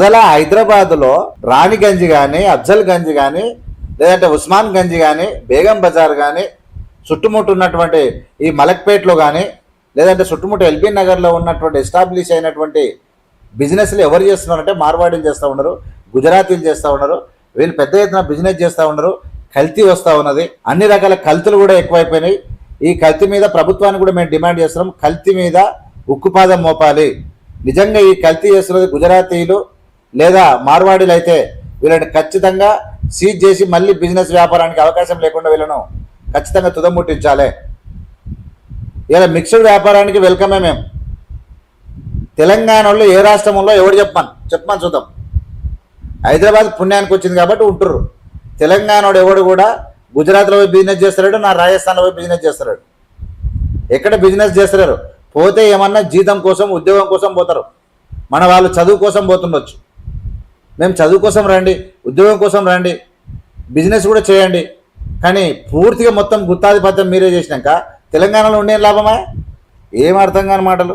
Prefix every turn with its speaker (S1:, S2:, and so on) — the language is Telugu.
S1: అసలు హైదరాబాద్లో రాణిగంజ్ కానీ అఫ్జల్ గంజ్ కానీ లేదంటే ఉస్మాన్ గంజ్ కానీ బేగం బజార్ కానీ చుట్టుముట్టు ఉన్నటువంటి ఈ మలక్పేట్లో కానీ లేదంటే చుట్టుముట్టు ఎల్బీ నగర్లో ఉన్నటువంటి ఎస్టాబ్లిష్ అయినటువంటి బిజినెస్లు ఎవరు చేస్తున్నారంటే మార్వాడీలు చేస్తూ ఉన్నారు గుజరాతీలు చేస్తూ ఉన్నారు వీళ్ళు పెద్ద ఎత్తున బిజినెస్ చేస్తూ ఉన్నారు కల్తీ వస్తూ ఉన్నది. అన్ని రకాల కల్తులు కూడా ఎక్కువైపోయినాయి. ఈ కల్తీ మీద ప్రభుత్వాన్ని కూడా మేము డిమాండ్ చేస్తున్నాం. కల్తీ మీద ఉక్కుపాదం మోపాలి. నిజంగా ఈ కల్తీ చేస్తున్నది గుజరాతీలు లేదా మార్వాడీలు అయితే వీళ్ళని ఖచ్చితంగా సీజ్ చేసి మళ్ళీ బిజినెస్ వ్యాపారానికి అవకాశం లేకుండా వీళ్ళను ఖచ్చితంగా తుదముట్టించాలి. ఇలా మిక్స్డ్ వ్యాపారానికి వెల్కమే మేము తెలంగాణలో ఏ రాష్ట్రంలో ఎవడు చెప్పాను? చెప్పమని చూద్దాం. హైదరాబాద్ పుణ్యానికి వచ్చింది కాబట్టి ఉంటుర్రు. తెలంగాణలో ఎవడు కూడా గుజరాత్లో పోయి బిజినెస్ చేస్తాడు నా రాజస్థాన్లో పోయి బిజినెస్ చేస్తాడు ఎక్కడ బిజినెస్ చేస్తారు పోతే ఏమన్నా జీతం కోసం ఉద్యోగం కోసం పోతారు. మన వాళ్ళు చదువు కోసం పోతుండొచ్చు. మేము చదువు కోసం రండి ఉద్యోగం కోసం రండి బిజినెస్ కూడా చేయండి. కానీ పూర్తిగా మొత్తం గుత్తాధిపత్యం మీరే చేసినాక తెలంగాణలో ఉండే లాభమా? ఏం అర్థం కాని మాటలు.